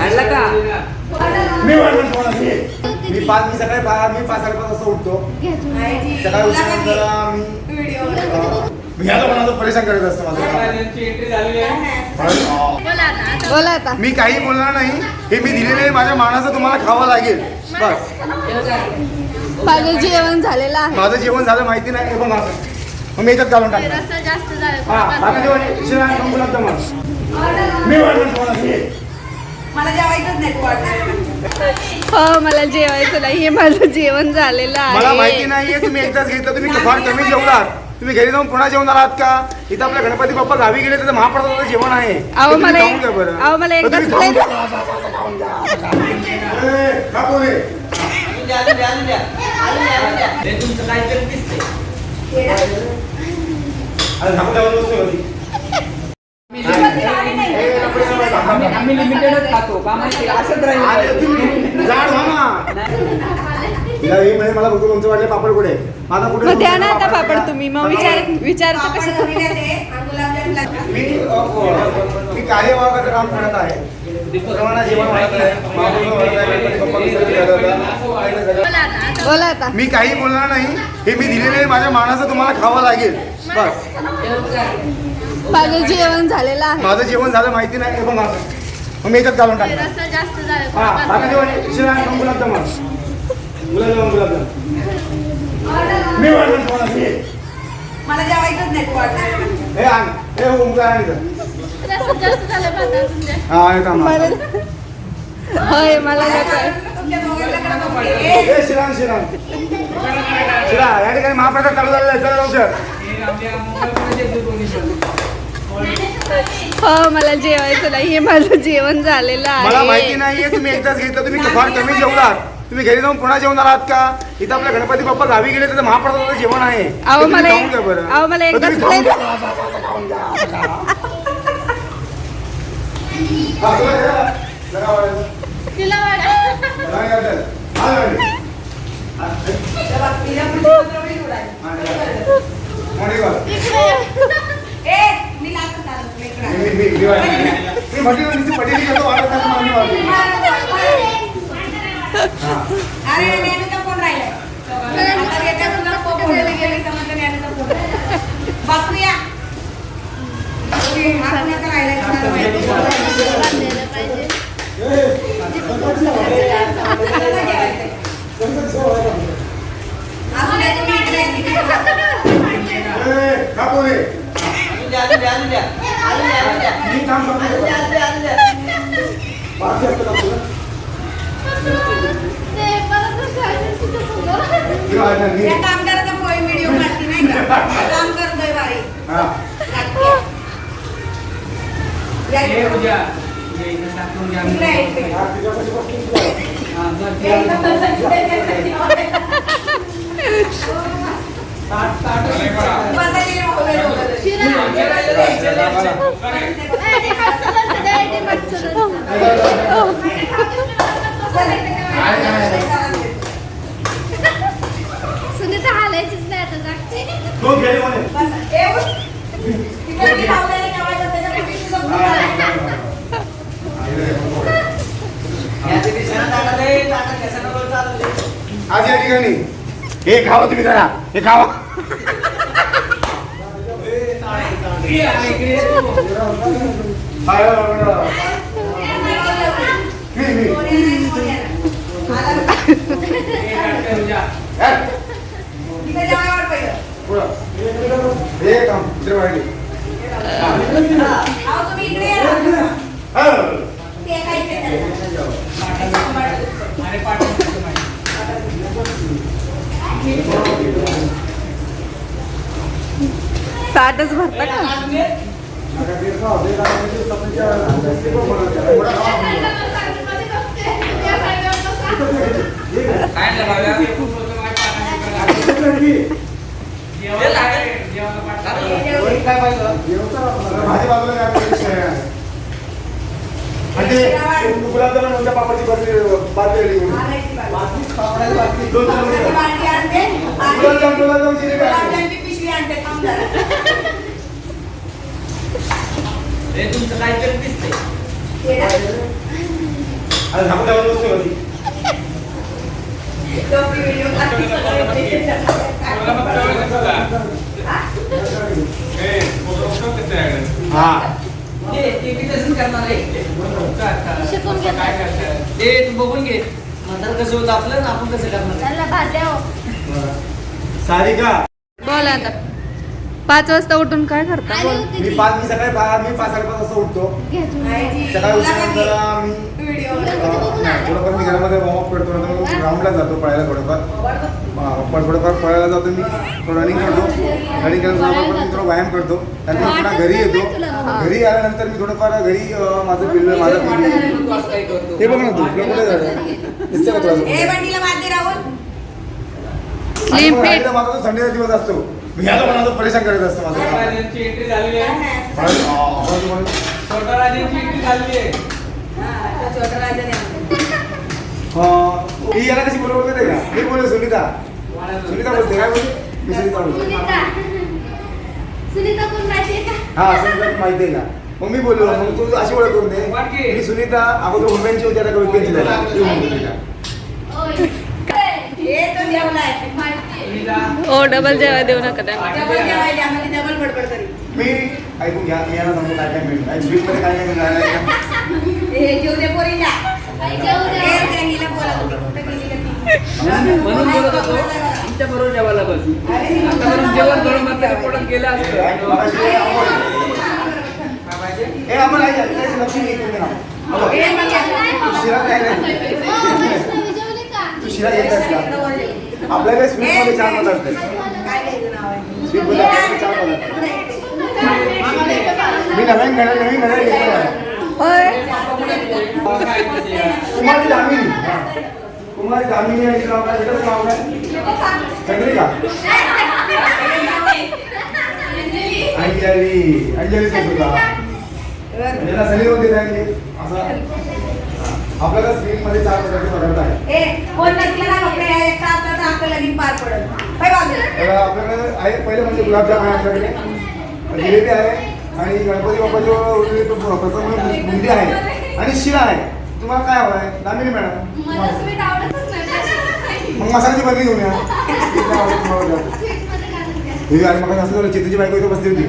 आणला का? मी वाढणार तुम्हाला मी मी पाच मी सकाळी पा- मी पाच साडेपाच वाजता उठतो. सकाळी उठल्यानंतर मी मी ह्याला असं परेशान करत असतो माझं. बोला आता. मी काही बोलणार नाही. हे मी दिलेले माझ्या मानाचं तुम्हाला खावं लागेल. बस. माझं जेवण झालेलं आहे. माझं जेवण झालं माहिती नाही. हे पण मग मी याच्यात घालून टाकणार. रस्सा जास्त हा आता जेवण शिरा आणि गुलाबजामुन. मी वाढणार तुम्हाला मी मला जेवायचंच नाही तू वाटलं हो मला जेवायचं नाही हे माझं जेवण झालेलं आहे. मला माहिती नाहीये तुम्ही एकदाच घेतलं तुम्ही फार कमी जेवलात. तुम्ही घरी जाऊन पुन्हा जेवण आलात का? इथं आपल्या गणपती बाप्पा गावी गेले तर महाप्रसादाचं जेवण आहे. अहो, ते तुम्ही मला खाऊन एक- घ्या बरं. अहो, मला तर तुम्ही एकदाच खाऊन प्लेट- घ्या. ए, खा पोरे. तुमचं काहीतरी दिसतंय. आम्ही लिमिटेडच खातो. का माहिती असंच राहील हे मला तुमचं वाटले पापड कुठे? माझा कुठे मग द्या ना आता पापड तुम्ही. मग विचार विचारचं कसं मी कार्यवाहकाचं काम करत आहे. मी काही बोलणार नाही. हे मी दिलेले माझ्या मानाचं तुम्हाला खावं लागेल. बस. माझं जेवण झालेलं आहे. माझं जेवण झालं माहिती नाही. हे मग मी याच्यात घालून हा मी मला जेवायचंच नाही हे हो मुलं. होय मला नको आहे. तुमच्या दोघांकडे बघते. ए, हे शिरान शिरान शिरा या ठिकाणी महाप्रसाद चालू झालेला आहे. चला लवकर. हो मला जेवायचं नाही. हे माझं जेवण झालेलं मला माहिती आहे नाहीये तुम्ही एकदाच घेतलं. तुम्ही फार कमी जेवलात. तुम्ही घरी जाऊन पुन्हा जेवण आलात का? इथं आपल्या गणपती बाप्पा गावी गेले तर महाप्रसादाचं जेवण आहे. ते अहो, तुम्ही मला खाऊन एक- घ्या बरं. अहो, मला तर तुम्ही एकदाच खाऊन. हा, तिला. हा, मी. मी- मी- मी. मी म्हटलं वाढत नाही. हा. अरे ज्ञानूचा फोन राहिलाय? आता फोन गेले समजलं ज्ञानूचा फोन हा कुणाचा राहिलाय? कुणाला माहिती दे, तुम्ही इकडे या, काम करतो. पोय व्हिडिओ काढते नाही का? काम करतोय बाई. हा. काढते. या ये इकडे. उद्या ये इथं टाकून घ्या. इकडे या, इकडे. हा, तुझ्यापाशी बसतो तुझ्या. हा, बरं, या, इकडे ते- बसा, इकडे, इकडे, इकडे. ताट- ताट हे करा. बसायला या, उभे राहू. सुनीता हालायचीच नाही आता जागते दोन गेले म्हणे. बसा. ए, उठ. तिकडे मी लावलेलं जेवायचं, त्याच्यापेक्षा तुझं भूक लागली. या तिथे शेणात टाकलं रे, ताटात घ्यायचं नको चालू दे. आज या ठिकाणी. हे खावा तुम्ही जरा. हे खावा. हे. काम दुसरे वाढले अहो, तुम्ही इकडे या. हा. ते काय इकडे करा. अरे पाठवून माहिती ताटच भरता का? काय नाही बाबा, हे खूप होतं माझ्या पाठांची कला. जेवायला लागेल, जेवायला पाठ लागेल. काय पाहिजे भाजी बाजूला काय आपल्याला विषय आहे. आणि ते गुलाबजामुन उद्या पापाची बाजरी बाजरी आली म्हणून. आणायची बाई. दोन दोन पावसाची दोन. बाटली आणते. आणि गुलाबजाम गुलाबजाम जिलेबी आणते. गुलाबजामची पिशवी आणते थांब जरा. हे तुमचं काहीतरी दिसतंय अरे थांबा थांबा बसतो कधी टोपी व्हिडिओ हा करणार. आहे शिकून घे. काय करतात ते तू बघून घे. नंतर कसं होतं आपलं ना आपण कसं करणार? हो. सारिका. बोला आता. पाच वाजता उठून काय करता? बोल. मी पाच मी सकाळी पा- मी पाच साडेपाच वाजता उठतो. सकाळी उठल्यानंतर मी व्हिडिओ अं, नाही, थोडंफार मी घरामध्ये वॉर्मअप करतो नंतर ग्राउंडला जातो पळायला थोडंफार. अं, पण थोडंफार पळायला जातो मी रनिंग करतो. रनिंग केल्यानंतर मी थोडं व्यायाम करतो. त्यानंतर पुन्हा घरी येतो. घरी आल्यानंतर मी थोडंफार घरी अं, माझं पिल्लं माझं करतो हे बघ ना तू तुला कुठे दिसतं का तुला? ए बंडीला मारते राहुल स्लिम फिट आणि माझा संडेचा दिवस असतो. मी पण माझं परेशान करत असतो माझं. राजांची एंट्री झालेली आहे. मला- आ, छोटा राजांची एंट्री झालेली आहे. हा, ही याला कशी बरोबर आहे का? मी बोलतो सुनीता. सुनीता बोलते काय बोलते? मी सुनीता बोलतो. सुनीता. सुनीता कोण माहितीये का? हा सुनीता माहिती आहे का? मग मी बोललो मग तू अशी ओळख करून दे. मी सुनीता अगोदर हुंड्यांची होती आता कवित केली झाली ती तिला. ए तो जेवलाय. सुनीता, ओ डबल जेवाय देऊ नका करी मी ऐकून घ्या याला काय काय काय काय मिळणार? म्हणून बोलत होतो आमच्या बरोबर जेवायला बस आतापर्यंत जेवण करून मग पोटात गेलं असतं. ए येत ना. तू शिरा काय नाही तू शिरा येतच का चार पदार्थ आहेत. नाव आहे? स्वीटमध्ये आपल्याकडे चार पदार्थ आहेत. मी नवीन घड्याळ नवीन घड्याळ घेतलं आहे. कुमारी दामिनी हा. कुमारी दामिनी आणि नाव काय? त्याचं नाव काय? चंद्रिका अंजली. अंजली सुद्धा सलीम होते असं. आपल्याला स्वीटमध्ये चार प्रकारचे पदार्थ आहेत. ए कोण नसलं ना कपडे आहे एक तास तर आपलं लगीन पार पडल काय तर आपल्याकडे आहे पहिले म्हणजे गुलाबजाम आहे आपल्याकडे जिलेबी आहे आणि गणपती बाप्पाची उरलेली तो प्रसाद म्हणून बुंदी आहे आणि शिरा आहे. तुम्हाला काय हवं आहे? दामिनी मॅडम. मग मसाल्याची बदली घेऊन या? हे आणि मग असं झालं चित्तीची बायको इथं बसली होती.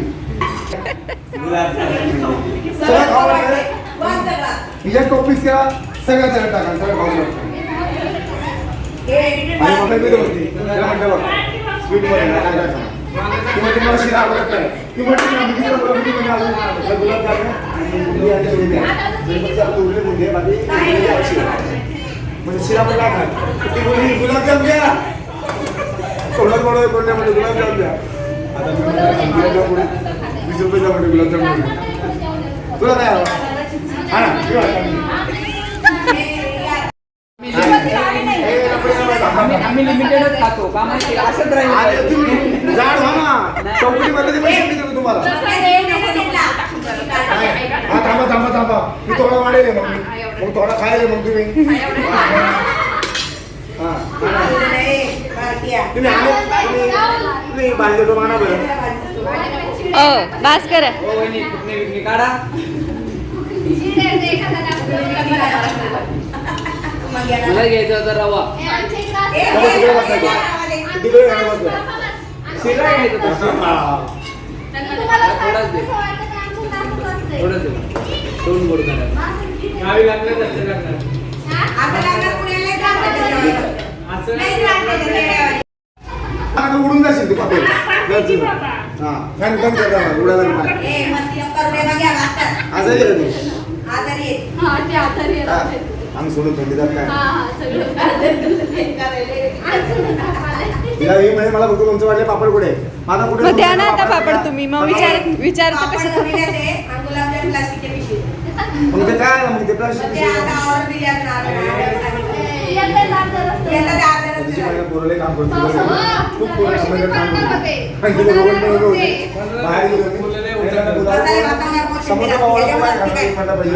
हिच्या टॉपिक्स केला सगळं त्याला टाका सगळं खाऊ आणि मग मी इथं त्याला म्हटलं बघ स्वीटमध्ये काय काय शिरा आवडत नाही. ती म्हणजे गुलाबजाम शिरा. पण काय ती बोलली गुलाबजाम द्या. तोंडात पडलं नाही गुलाबजाम द्या. आता मी गुलाबजाम वीस म्हणजे गुलाबजाम तुला काय हवं हा ना आम्ही लिमिटेडच खातो का माहिती असंच राहील अरे पाहिजे. तुम्ही जाड व्हा ना चौकटी मध्ये पैसे तुम्हाला. हा थांबा थांबा थांबा मी थोडा वाढेल मग मी मग थोडा खायले मग तुम्ही हा नाही, बाकी आहे. तुम्ही आले तुम्ही तुम्ही बांधले तो माना बरं ओ बास करा हो वहिनी काढा तुला घ्यायचं होतं रवा. तिकडे. शिरा घ्यायचं होतं. हा. थोडंच दे. थोडंच दे. दोन गोड करा. गावी लागलं तसं लागणार असं लागलं पुण्याला नाही जात त्याच्यावर. असं नाही जात त्याच्यावर. आता उडून जाशील तू पापेल हा फॅन बंद कर उडायला. आजारी आजारी आहे. अंग सोडून थंडीदार काय? हे म्हणजे मला फक्त तुमचं वाटले पापड कुठे? माझा कुठे द्या ना आता पापड. तुम्ही. मग विचार विचारचं कसं. मग ते काय मग ते प्लास्टिक पोराला काम करतो हो. खूप काम करतो बाहेर पाहिजे,